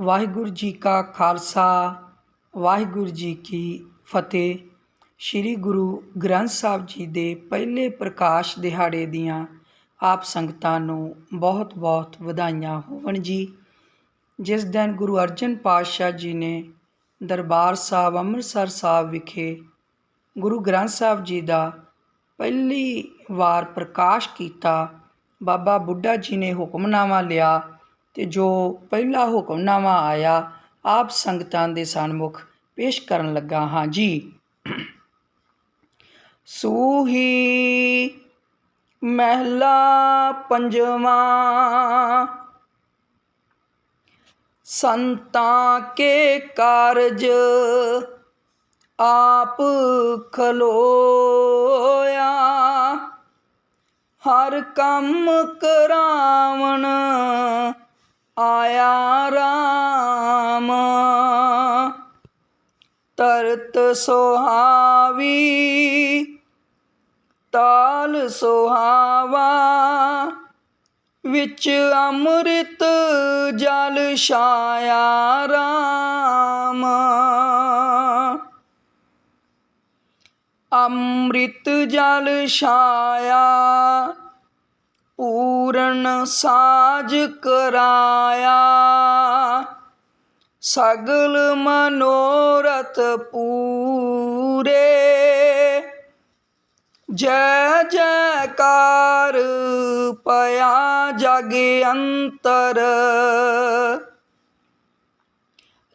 ਵਾਹਿਗੁਰੂ ਜੀ ਕਾ ਖਾਲਸਾ, ਵਾਹਿਗੁਰੂ ਜੀ ਕੀ ਫਤਿਹ। ਸ੍ਰੀ ਗੁਰੂ ਗ੍ਰੰਥ ਸਾਹਿਬ ਜੀ ਦੇ ਪਹਿਲੇ ਪ੍ਰਕਾਸ਼ ਦਿਹਾੜੇ ਦੀਆਂ ਆਪ ਸੰਗਤਾਂ ਨੂੰ ਬਹੁਤ ਬਹੁਤ ਵਧਾਈਆਂ ਹੋਵਣ ਜੀ। ਜਿਸ ਦਿਨ ਗੁਰੂ ਅਰਜਨ ਪਾਤਸ਼ਾਹ ਜੀ ਨੇ ਦਰਬਾਰ ਸਾਹਿਬ ਅੰਮ੍ਰਿਤਸਰ ਸਾਹਿਬ ਵਿਖੇ ਗੁਰੂ ਗ੍ਰੰਥ ਸਾਹਿਬ ਜੀ ਦਾ ਪਹਿਲੀ ਵਾਰ ਪ੍ਰਕਾਸ਼ ਕੀਤਾ, ਬਾਬਾ ਬੁੱਢਾ ਜੀ ਨੇ ਹੁਕਮਨਾਮਾ ਲਿਆ ਤੇ ਜੋ ਪਹਿਲਾ ਹੁਕਮਨਾਮਾ ਆਇਆ, ਆਪ ਸੰਗਤਾਂ ਦੇ ਸਨਮੁਖ ਪੇਸ਼ ਕਰਨ ਲੱਗਾ ਹਾਂ ਜੀ। ਸੂਹੀ ਮਹਿਲਾ ਪੰਜਵਾਂ, ਸੰਤਾਂ ਕੇ ਕਾਰਜ ਆਪ ਖਲੋਇਆ। ਹਰ ਕੰਮ ਕਰਾਵਣ ਆਇਆ ਰਾਮ। ਤਰਤ ਸੁਹਾਵੀ ਤਾਲ ਸੁਹਾਵਾ ਵਿੱਚ ਅੰਮ੍ਰਿਤ ਜਲ ਛਾਇਆ ਰਾਮ। ਅੰਮ੍ਰਿਤ ਜਲ ਛਾਇਆ ਪੂਰਨ ਸਾਜ ਕਰਾਇਆ। ਸਗਲ ਮਨੋਰਥ ਪੂਰੇ। ਜੈ ਜੈਕਾਰ ਪਿਆ ਜਗ ਅੰਤਰ।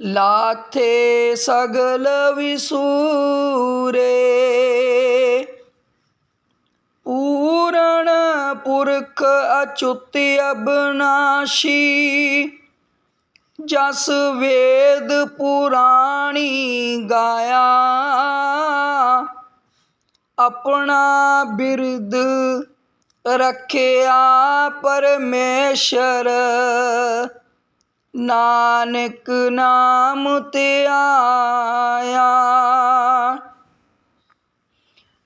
ਲਾਥੇ ਸਗਲ ਵਿਸੂਰੇ। ਪੂ ਪੁਰਖ ਅਚੁੱਤ ਅਬਨਾਸ਼ੀ, ਜਸ ਵੇਦ ਪੁਰਾਣੀ ਗਾਇਆ। ਆਪਣਾ ਬਿਰਦ ਰੱਖਿਆ ਪਰਮੇਸ਼ਰ, ਨਾਨਕ ਨਾਮ ਤੇ ਆਇਆ।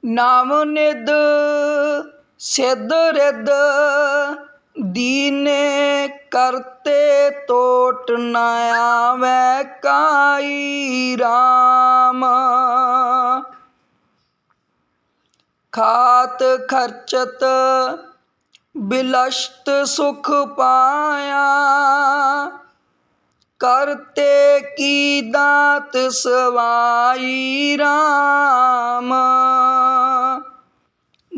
ਨਾਮ ਨਿਦ ਸਿੱਧ ਰਿਦ ਦੀਨੇ ਕਰਤੇ ਟੋਟ ਨ ਆਵੈ ਕਾਈ ਰਾਮ। ਖਾਤ ਖਰਚਤ ਬਿਲਸ਼ਤ ਸੁਖ ਪਾਇਆ। ਕਰਤੇ ਕੀ ਦਾਤ ਸਵਾਈ ਰਾਮ।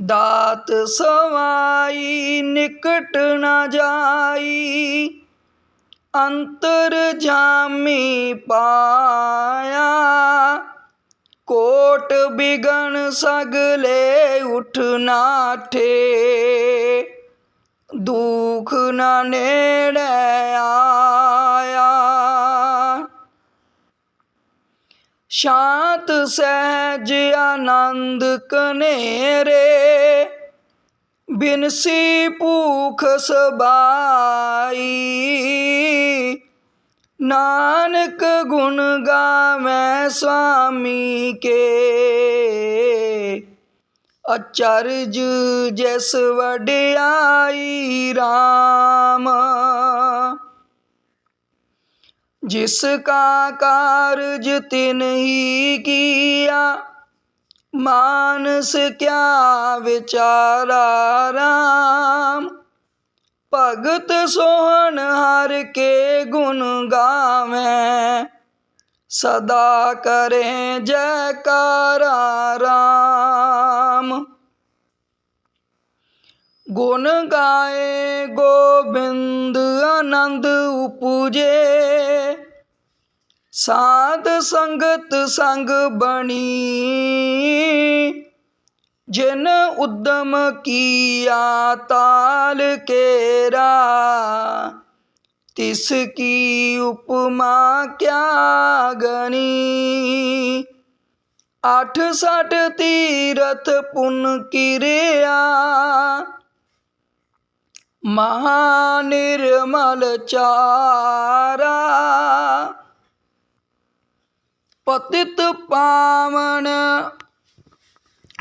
ਦਾਤ ਸਵਾਈ, ਨਿਕਟ ਨਾ ਜਾਈ। ਅੰਤਰ ਜਾਮੀ ਪਾਇਆ। ਕੋਟ ਬਿਗਨ ਸਗਲੇ ਉਠ ਨਾਠੇ ਦੁਖ ਨ ਨੇੜੇ ਆਇਆ ਸ਼ਾਂਤ, ਸਹਿਜ, ਆਨੰਦ ਕਨੇਰੇ ਬਿਨਸੀ ਭੂਖ ਸਬਾਈ। ਨਾਨਕ ਗੁਣ ਗਾਵੇਂ ਸੁਆਮੀ ਕੇ। ਅਚਰਜ ਜਿਸ ਵਡਿਆਈ RAM ਜਿਸ ਕਾ ਕਾਰਜ ਤਿਨ ਹੀ ਕੀਆ, ਮਾਨਸ ਕਿਆ ਵਿਚਾਰਾ ਰਾਮ? ਭਗਤ ਸੋਹਣ ਹਰ ਕੇ ਗੁਣ ਗਾਵੇਂ, ਸਦਾ ਕਰੇ ਜੈਕਾਰਾ ਰਾਮ। ਗੁਣ ਗਾਏ ਗੋਬਿੰਦ ਆਨੰਦ ਉਪਜੇ ਸਾਧ ਸੰਗਤ ਸੰਗ ਬਣੀ। ਜਿਨ ਉਦਮ ਕੀਆ ਤਾਲ ਕੇਰਾ, ਤਿਸ ਕੀ ਉਪਮਾ ਕਿਆ ਗਣੀ। ਅੱਠ ਸੱਠ ਤੀਰਥ ਪੁਨ ਕਿਰਿਆ, ਮਹਾ ਨਿਰਮਲ ਚਾਰਾ। ਪਤਿਤ ਪਾਵਨ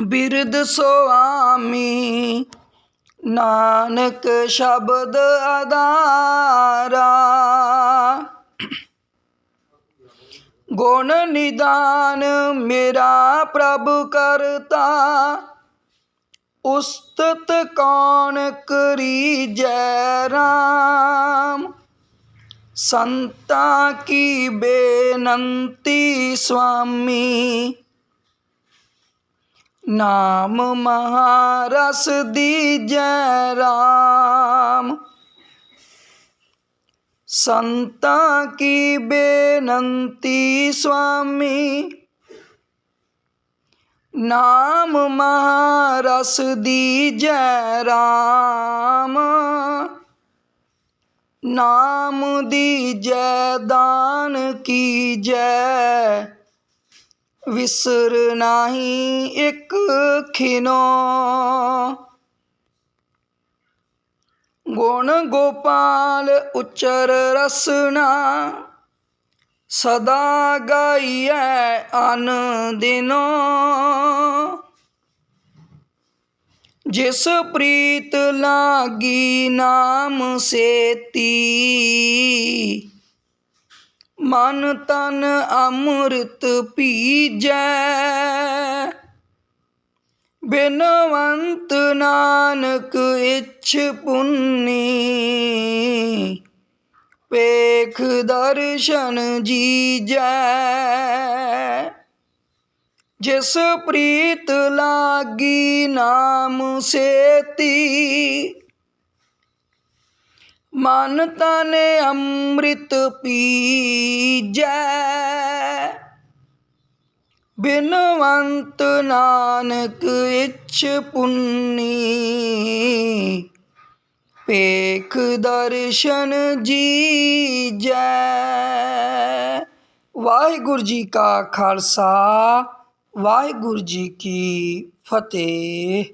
ਬਿਰਦ ਸੁਆਮੀ। ਨਾਨਕ ਸ਼ਬਦ ਆਧਾਰਾ। ਗੁਣ ਨਿਦਾਨ ਮੇਰਾ ਪ੍ਰਭ ਕਰਤਾ। ਉਸਤਤ ਕੌਣ ਕਰੀਜੈ ਰਾਮ? ਸੰਤਾਂ ਕੀ ਬੇਨੰਤੀ ਸੁਆਮੀ ਨਾਮ ਮਹਾਰਸ ਦੀਜੈ ਰਾਮ। ਸੰਤਾਂ ਕੀ ਬੇਨੰਤੀ ਸੁਆਮੀ ਨਾਮ ਮਹਾਰਸ ਦੀਜੈ ਰਾਮ। ਨਾਮ ਦੀ ਦੀਜੈ ਦਾਨ ਕੀਜੈ। ਵਿਸਰ ਨਾਹੀ ਇੱਕ ਖਿਨੋ। ਗੁਣ ਗੋਪਾਲ ਉਚਰ ਰਸਨਾ। ਸਦਾ ਗਾਈਐ ਅਨ ਦਿਨੋ। ਜਿਸ ਪ੍ਰੀਤ ਲਾਗੀ ਨਾਮ ਸੇਤੀ। ਮਨ ਤਨ ਅੰਮ੍ਰਿਤ ਪੀਜੈ। ਬਿਨਵੰਤ ਨਾਨਕ ਇਛ ਪੁੰਨੀ। ਪੇਖ ਦਰਸ਼ਨ ਜੀਜੈ। ਜਿਸ ਪ੍ਰੀਤ ਲਾਗੀ ਨਾਮ ਸੇਤੀ। ਮਨ ਤਨ ਅੰਮ੍ਰਿਤ ਪੀਜੈ। ਬਿਨਵੰਤ ਨਾਨਕ ਇਛ ਪੁੰਨੀ। ਪੇਖ ਦਰਸ਼ਨ ਜੀਜੈ। ਵਾਹਿਗੁਰੂ ਜੀ ਕਾ ਖਾਲਸਾ। ਵਾਹਿਗੁਰੂ ਜੀ ਕੀ ਫਤਿਹ।